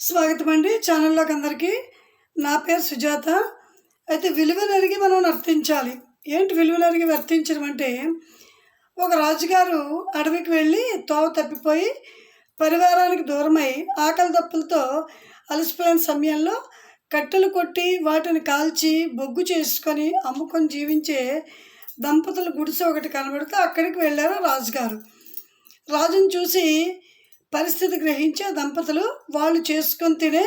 స్వాగతం అండి ఛానల్లోకి అందరికీ నా పేరు సుజాత. అయితే విలువలరిగి మనం నర్తించాలి ఏంటి విలువలరిగి వర్తించడం అంటే ఒక రాజుగారు అడవికి వెళ్ళి తోవ తప్పిపోయి పరివారానికి దూరమై ఆకలి దప్పులతో అలసిపోయిన సమయంలో కట్టెలు కొట్టి వాటిని కాల్చి బొగ్గు చేసుకొని అమ్ముకొని జీవించే దంపతుల గుడిసె ఒకటి కనబడితే అక్కడికి వెళ్ళారు రాజుగారు. రాజును చూసి పరిస్థితి గ్రహించి ఆ దంపతులు వాళ్ళు చేసుకొని తినే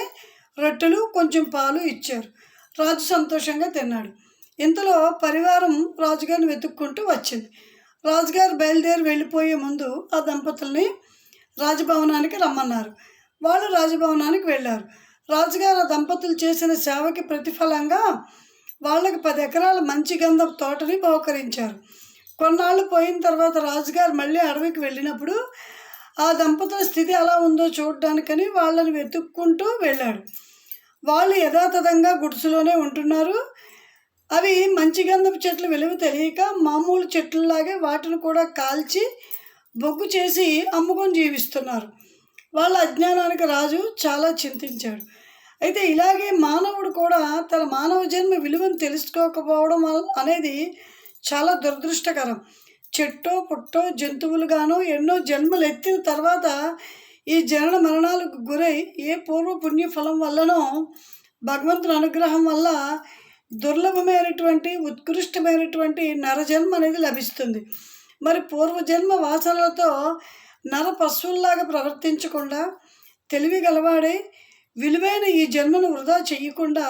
రొట్టెలు కొంచెం పాలు ఇచ్చారు. రాజు సంతోషంగా తిన్నాడు. ఇంతలో పరివారం రాజుగారిని వెతుక్కుంటూ వచ్చింది. రాజుగారు బయలుదేరి వెళ్ళిపోయే ముందు ఆ దంపతుల్ని రాజభవనానికి రమ్మన్నారు. వాళ్ళు రాజభవనానికి వెళ్ళారు. రాజుగారు ఆ దంపతులు చేసిన సేవకి ప్రతిఫలంగా వాళ్ళకి పది ఎకరాల మంచి గంధపు తోటని బహుకరించారు. కొన్నాళ్ళు పోయిన తర్వాత రాజుగారు మళ్ళీ అడవికి వెళ్ళినప్పుడు ఆ దంపతుల స్థితి ఎలా ఉందో చూడడానికని వాళ్ళని వెతుక్కుంటూ వెళ్ళాడు. వాళ్ళు యథాతథంగా గుడిసెలోనే ఉంటున్నారు. అవి మంచి గంధపు చెట్లు విలువ తెలియక మామూలు చెట్లలాగే వాటిని కూడా కాల్చి బొగ్గు చేసి అమ్ముకొని జీవిస్తున్నారు. వాళ్ళ అజ్ఞానానికి రాజు చాలా చింతించాడు. అయితే ఇలాగే మానవుడు కూడా తన మానవ జన్మ విలువను తెలుసుకోకపోవడం అనేది చాలా దురదృష్టకరం. చెట్టో పుట్టో జంతువులుగానో ఎన్నో జన్మలు ఎత్తిన తర్వాత ఈ జనన మరణాలకు గురై ఏ పూర్వ పుణ్యఫలం వల్లనో భగవంతుని అనుగ్రహం వల్ల దుర్లభమైనటువంటి ఉత్కృష్టమైనటువంటి నరజన్మ అనేది లభిస్తుంది. మరి పూర్వజన్మ వాసనలతో నర పశువుల్లాగా ప్రవర్తించకుండా తెలివి గలవాడే విలువైన ఈ జన్మను వృధా చేయకుండా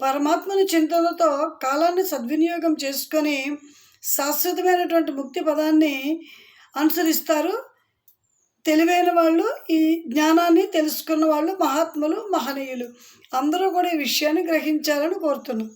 పరమాత్మని చింతనతో కాలాన్ని సద్వినియోగం చేసుకొని శాశ్వతమైనటువంటి ముక్తి పదాన్ని అనుసరిస్తారు. తెలివైన వాళ్ళు ఈ జ్ఞానాన్ని తెలుసుకున్న వాళ్ళు మహాత్ములు మహనీయులు. అందరూ కూడా ఈ విషయాన్ని గ్రహించాలని కోరుతున్నాం.